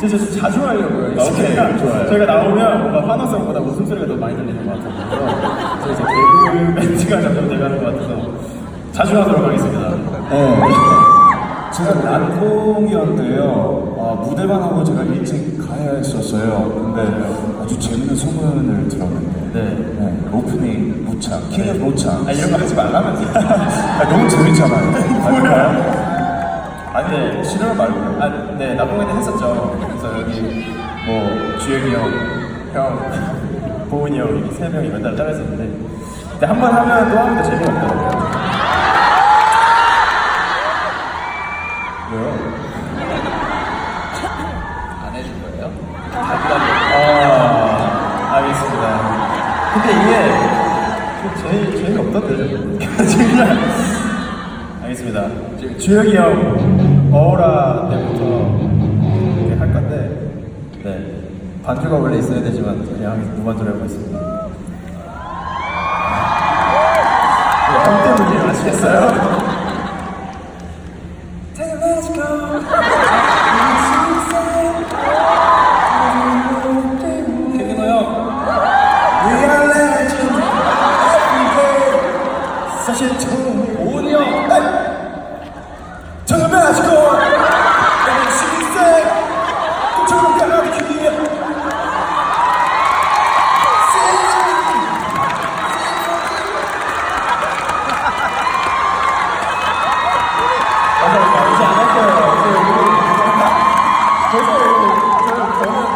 진짜 좀 자주 하려고요. 아, 오케이, 저희가, 좋아요. 저희가 나오면 뭔가 환호성보다 웃음소리가 더 많이 들리는 것 같아서 저희 이제 개그 멘트가 점점 돼가는 것 같아서 자주 하도록 하겠습니다. 네. 제가 난공이었는데요. 아, 무대만 하고 제가 일찍 가야 했었어요. 근데 아주 재밌는 소문을 들었는데. 네. 네, 오프닝 모창, 킹의 모창. 아 이런 거 하지 말라면서. 아, 너무 재밌잖아요. 아닌가요? 아니 네. 싫어요 말고요. 아, 네, 나봉에는 했었죠. 그래서 여기 뭐 주혁이 형, 형, 보은이 형 이렇게 세 명이 맨날 따라 했었는데 근데 한 번 하면 또 하면 더 재미없더라고요. 왜요? 안 해줄 거예요? 아, 알겠습니다. 근데 이게 좀 재미, 재미없던데. 진짜. 알겠습니다. 지금 주혁이 형 어라 때부터 이렇게 할 건데, 네. 반주가 원래 있어야 되지만 그냥 무반주로 하고 있습니다. 네, 형 때문이에요. 아시겠어요? 사실 형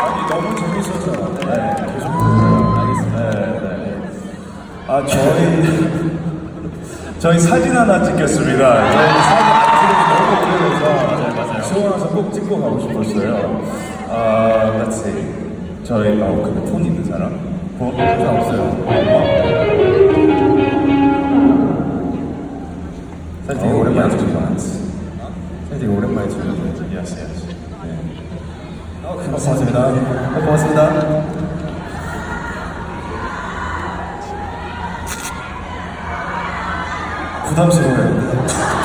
아니, 너무 재밌어서. 네, 계속 알겠습니다. 네, 네. 아, 저희, 저희 사진 하나 찍겠습니다. 꼭 찍고 가고 싶었어요. 아, let's see. 저희, 아, 근데 폰 있는 사람? 뭐, 폰 없어요. 사실 되게 오랜만에 찍 찍어요. 요 사실 되게 오랜만에 찍어요. Yes, yes. 어, 고맙습니다. 어, 고맙습니다. 부담스러워요.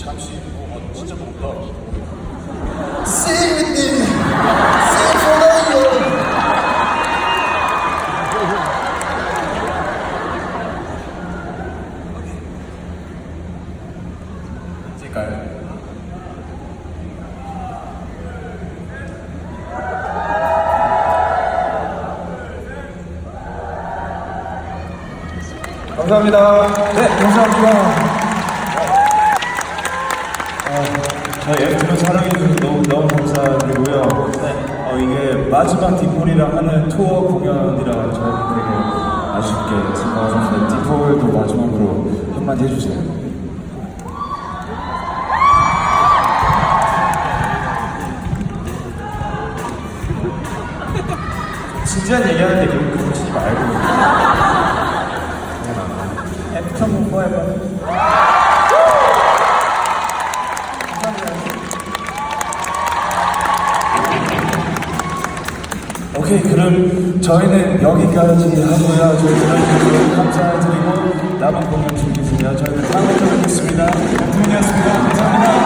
잠시 뭐 진짜 높다. For you. 찍을까요? 감사합니다. 네, 감사합니다. 어, 이게 마지막 디폴이랑 하는 투어 공연이라 저는 되게 아쉽게 생각하셨는데 디폴도 마지막으로 한마디 해주세요. 진지한 얘기하는데 거 붙이지 말고. 애프터 문거 해봐. 오케이, 그럼 저희는 여기까지 하고요. 저희 들어주셔서 감사드리고 남은 공연 즐기시며 저희는 다음에 또 뵙겠습니다. 김준이었습니다. 감사합니다.